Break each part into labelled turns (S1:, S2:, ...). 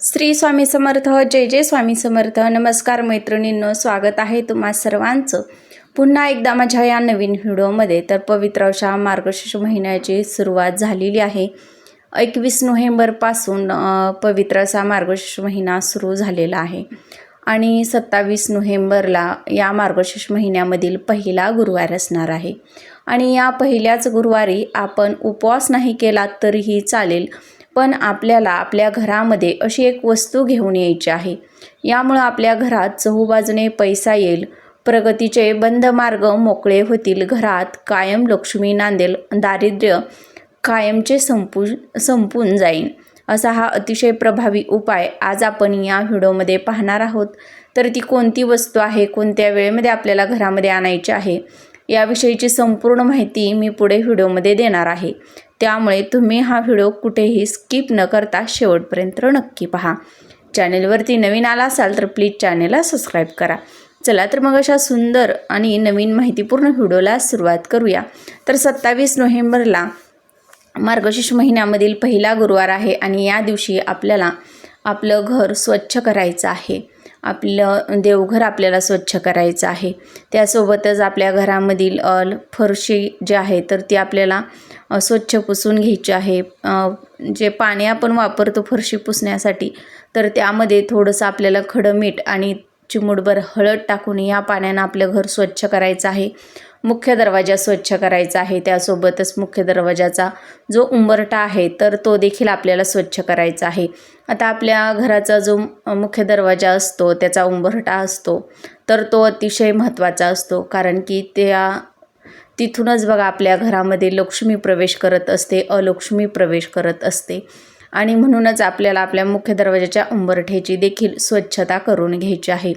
S1: श्री स्वामी समर्थ जय जय स्वामी समर्थ. नमस्कार मैत्रिणींनो स्वागत आहे तुम्हा सर्वांचं. पुन्हा एकदा माझ्या या नवीन व्हिडिओमध्ये. तर पवित्र अशा मार्गशीर्ष महिन्याची सुरुवात झालेली आहे. एकवीस नोव्हेंबरपासून अ, पवित्र असा मार्गशीर्ष महिना सुरू झालेला आहे. आणि सत्तावीस नोव्हेंबरला या मार्गशीर्ष महिन्यामधील पहिला गुरुवार असणार आहे. आणि या पहिल्याच गुरुवारी आपण उपवास नाही केला तरीही चालेल. पण आपल्याला आपल्या घरामध्ये अशी एक वस्तू घेऊन यायची आहे. यामुळं आपल्या घरात चहूबाजूने पैसा येईल. प्रगतीचे बंद मार्ग मोकळे होतील. घरात कायम लक्ष्मी नांदेल दारिद्र्य कायमचे संपू संपून जाईल असा हा अतिशय प्रभावी उपाय आज आपण या व्हिडिओमध्ये पाहणार आहोत. तर ती कोणती वस्तू आहे? कोणत्या वेळेमध्ये आपल्याला घरामध्ये आणायची आहे? याविषयीची संपूर्ण माहिती मी पुढे व्हिडिओमध्ये देणार आहे. त्यामुळे तुम्ही हा व्हिडिओ कुठेही स्किप न करता शेवटपर्यंत नक्की पहा. चॅनेलवरती नवीन आला असाल तर प्लीज चॅनेलला सबस्क्राईब करा. चला तर मग अशा सुंदर आणि नवीन माहितीपूर्ण व्हिडिओला सुरुवात करूया. तर सत्तावीस नोव्हेंबरला मार्गशीर्ष महिन्यामधील पहिला गुरुवार आहे आणि या दिवशी आपल्याला आपलं घर स्वच्छ करायचं आहे. आपलं देवघर आपल्याला स्वच्छ करायचं आहे. त्यासोबतच आपल्या घरामधील फरशी जी आहे तर ती आपल्याला स्वच्छ पुसून घ्यायची आहे. जे पाणी आपण वापरतो फरशी पुसण्यासाठी तर त्यामध्ये थोडंसं आपल्याला खडं मीठ आणि चिमुडभर हळद टाकून या पाण्यानं आपलं घर स्वच्छ करायचं आहे. मुख्य दरवाजा स्वच्छ करायचा आहे. त्यासोबतच मुख्य दरवाजाचा जो उंबरटा आहे तर तो देखील आपल्याला स्वच्छ करायचा आहे. आता आपल्या घराचा जो मुख्य दरवाजा असतो त्याचा उंबरटा असतो तर तो अतिशय महत्त्वाचा असतो. कारण की त्या तिथूनच बघा आपल्या घरामध्ये लक्ष्मी प्रवेश करत असते अलक्ष्मी प्रवेश करत असते. आणि म्हणूनच आपल्याला आपल्या मुख्य दरवाजाच्या उंबरठ्याची देखील स्वच्छता करून घ्यायची आहे.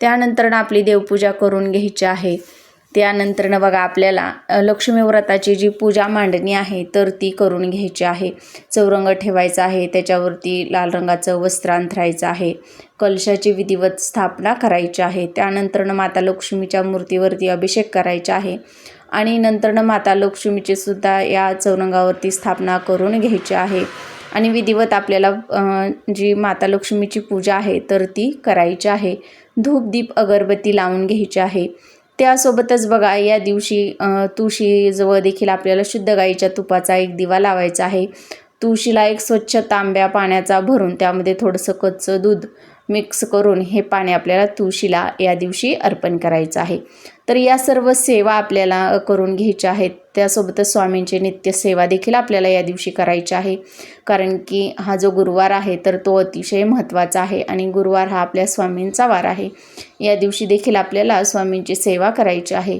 S1: त्यानंतर आपली देवपूजा करून घ्यायची आहे. त्यानंतरनं बघा आपल्याला लक्ष्मी व्रताची जी पूजा मांडणी आहे तर ती करून घ्यायची आहे. चौरंग ठेवायचा आहे त्याच्यावरती लाल रंगाचं वस्त्र अंथरायचं आहे. कलशाची विधिवत स्थापना करायची आहे. त्यानंतरनं माता लक्ष्मीच्या मूर्तीवरती अभिषेक करायचा आहे. आणि नंतरनं माता लक्ष्मीची सुद्धा या चौरंगावरती स्थापना करून घ्यायची आहे. आणि विधिवत आपल्याला जी माता लक्ष्मीची पूजा आहे तर ती करायची आहे. धूप दीप अगरबत्ती लावून घ्यायची आहे. त्यासोबतच बघा या दिवशी तुळशीजवळ देखील आपल्याला शुद्ध गाईच्या तुपाचा एक दिवा लावायचा आहे. तुळशीला एक स्वच्छ तांब्या पाण्याचा भरून त्यामध्ये थोडंसं कच्चं दूध मिक्स करून हे पाणी आपल्याला तुळशीला या दिवशी अर्पण करायचं आहे. तर या सर्व सेवा आपल्याला करून घ्यायच्या आहेत. त्यासोबतच स्वामींची नित्य सेवा देखील आपल्याला या दिवशी करायची आहे. कारण की हा जो गुरुवार आहे तर तो अतिशय महत्त्वाचा आहे आणि गुरुवार हा आपल्या स्वामींचा वार आहे. या दिवशी देखील आपल्याला स्वामींची सेवा करायची आहे.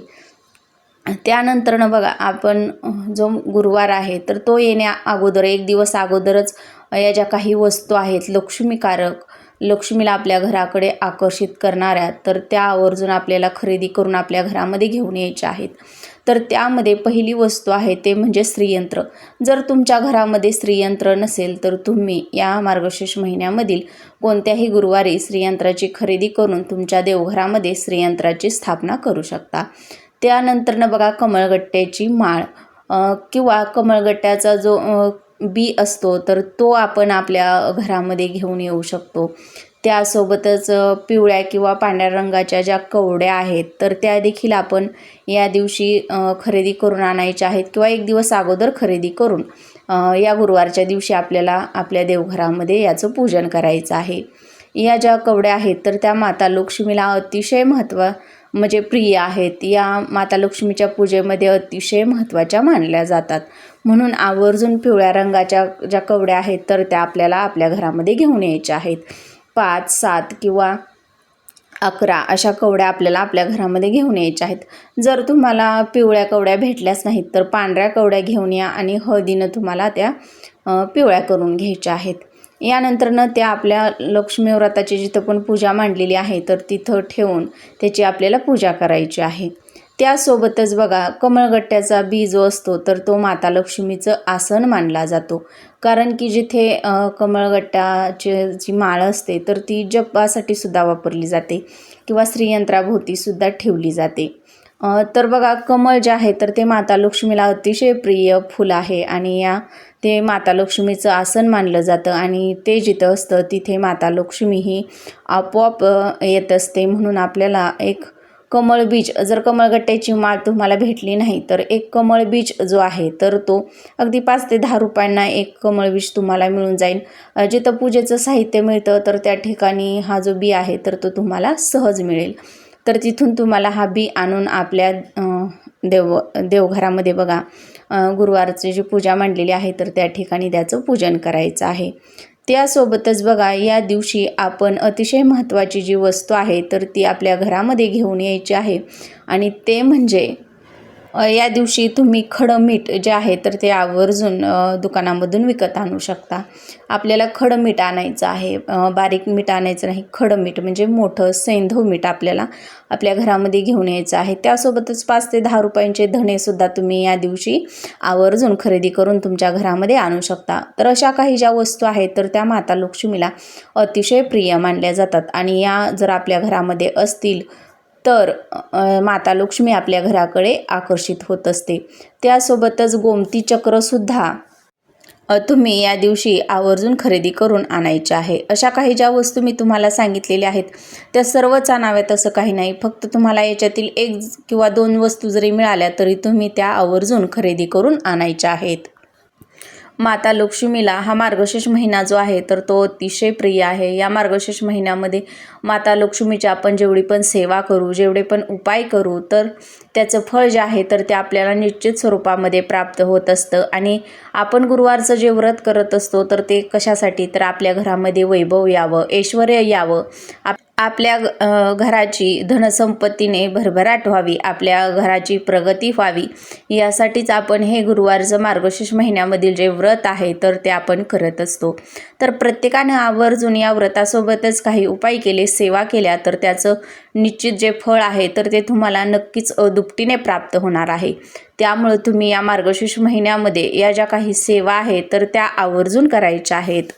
S1: त्यानंतरनं बघा आपण जो गुरुवार आहे तर तो येण्या अगोदर एक दिवस अगोदरच या ज्या काही वस्तू आहेत लक्ष्मीकारक लक्ष्मीला आपल्या घराकडे आकर्षित करणाऱ्या तर त्या आवर्जून आपल्याला खरेदी करून आपल्या घरामध्ये घेऊन यायच्या आहेत. तर त्यामध्ये पहिली वस्तू आहे ते म्हणजे श्रीयंत्र. जर तुमच्या घरामध्ये श्रीयंत्र नसेल तर तुम्ही या मार्गशीर्ष महिन्यामधील कोणत्याही गुरुवारी श्रीयंत्राची खरेदी करून तुमच्या देवघरामध्ये श्रीयंत्राची स्थापना करू शकता. त्यानंतरनं बघा कमळगट्ट्याची माळ किंवा कमळगट्ट्याचा जो बी असतो तर तो आपण आपल्या घरामध्ये घेऊन येऊ शकतो. त्यासोबतच पिवळ्या किंवा पांढऱ्या रंगाच्या ज्या कवड्या आहेत तर त्या देखील आपण या दिवशी खरेदी करून आणायच्या आहेत किंवा एक दिवस अगोदर खरेदी करून या गुरुवारच्या दिवशी आपल्याला आपल्या देवघरामध्ये याचं पूजन करायचं आहे. या ज्या कवड्या आहेत तर त्या माता लक्ष्मीला अतिशय महत्त्व म्हणजे प्रिय आहेत या माता लक्ष्मीच्या पूजेमध्ये अतिशय महत्त्वाच्या मानल्या जातात. म्हणून आवर्जून पिवळ्या रंगाच्या ज्या कवड्या आहेत तर त्या आपल्याला आपल्या घरामध्ये घेऊन यायच्या आहेत. पाच सात किंवा अकरा अशा कवड्या आपल्याला आपल्या घरामध्ये घेऊन यायच्या आहेत. जर तुम्हाला पिवळ्या कवड्या भेटल्याच नाहीत तर पांढऱ्या कवड्या घेऊन या आणि हळदीनं तुम्हाला त्या पिवळ्या करून घ्यायच्या आहेत. यानंतरनं त्या आपल्या लक्ष्मी व्रताची जिथं पण पूजा मांडलेली आहे तर तिथं ठेवून त्याची आपल्याला पूजा करायची आहे. त्यासोबतच बघा कमळगट्ट्याचा बी जो असतो तर तो माता लक्ष्मीचं आसन मानला जातो. कारण की जिथे अ, कमळगट्टाची जी माळ असते तर ती जपासाठी सुद्धा वापरली जाते किंवा स्त्रीयंत्राभोवती सुद्धा ठेवली जाते. तर बघा कमळ जे आहे तर ते माता लक्ष्मीला अतिशय प्रिय फूल आहे आणि या ते माता लक्ष्मीचं आसन मानलं जातं आणि ते जिथं असतं तिथे माता लक्ष्मी ही आपोआप येत असते. म्हणून आपल्याला एक कमळ बीज जर कमळगट्ट्याची माळ तुम्हाला भेटली नाही तर एक कमळ बीज जो आहे तर तो अगदी पाच ते दहा रुपयांना एक कमळ बीज तुम्हाला मिळून जाईल. जिथं पूजेचं साहित्य मिळतं तर त्या ठिकाणी हा जो बी आहे तर तो तुम्हाला सहज मिळेल. तर तिथून तुम्हाला हा बी आणून आपल्या देव देवघरामध्ये बघा. गुरुवारची जी पूजा मांडलेली आहे तर त्या ठिकाणी त्याचं पूजन करायचं आहे. त्यासोबतच बघा या दिवशी आपण अतिशय महत्त्वाची जी वस्तू आहे तर ती आपल्या घरामध्ये घेऊन यायची आहे. आणि ते म्हणजे या दिवशी तुम्ही खडं मीठ जे आहे तर ते आवर्जून दुकानामधून विकत आणू शकता. आपल्याला खडं मीठ आणायचं आहे. बारीक मीठ आणायचं नाही खडं मीठ म्हणजे मोठं सैंधव मीठ आपल्याला आपल्या घरामध्ये घेऊन यायचं आहे. त्यासोबतच पाच ते दहा रुपयांचे धणेसुद्धा तुम्ही या दिवशी आवर्जून खरेदी करून तुमच्या घरामध्ये आणू शकता. तर अशा काही ज्या वस्तू आहेत तर त्या माता लक्ष्मीला अतिशय प्रिय मानल्या जातात. आणि या जर आपल्या घरामध्ये असतील तर माता लक्ष्मी आपल्या घराकडे आकर्षित होत असते. त्यासोबतच गोमती चक्रसुद्धा तुम्ही या दिवशी आवर्जून खरेदी करून आणायचे आहे. अशा काही ज्या वस्तू मी तुम्हाला सांगितलेल्या आहेत त्या सर्वच आणाव्यात असं काही नाही. फक्त तुम्हाला याच्यातील एक किंवा दोन वस्तू जरी मिळाल्या तरी तुम्ही त्या आवर्जून खरेदी करून आणायच्या आहेत. माता लक्ष्मीला हा मार्गशीर्ष महिना जो आहे तर तो अतिशय प्रिय आहे. या मार्गशीर्ष महिन्यामध्ये माता लक्ष्मीची आपण जेवढी पण सेवा करू जेवढे पण उपाय करू तर त्याचं फळ जे आहे तर ते आपल्याला निश्चित स्वरूपामध्ये प्राप्त होत असतं. आणि आपण गुरुवारचं जे व्रत करत असतो तर ते कशासाठी? तर आपल्या घरामध्ये वैभव यावं ऐश्वर यावं. आप आपल्या घराची धनसंपत्तीने भरभराट व्हावी आपल्या घराची प्रगती व्हावी यासाठीच आपण हे गुरुवारचं मार्गशीर्ष महिन्यामधील जे व्रत आहे तर ते आपण करत असतो. तर प्रत्येकानं आवर्जून या व्रतासोबतच काही उपाय केले सेवा केल्या तर त्याचं निश्चित जे फळ आहे तर ते तुम्हाला नक्कीच दुपटीने प्राप्त होणार आहे. त्यामुळं तुम्ही या मार्गशीर्ष महिन्यामध्ये या ज्या काही सेवा आहेत तर त्या आवर्जून करायच्या आहेत.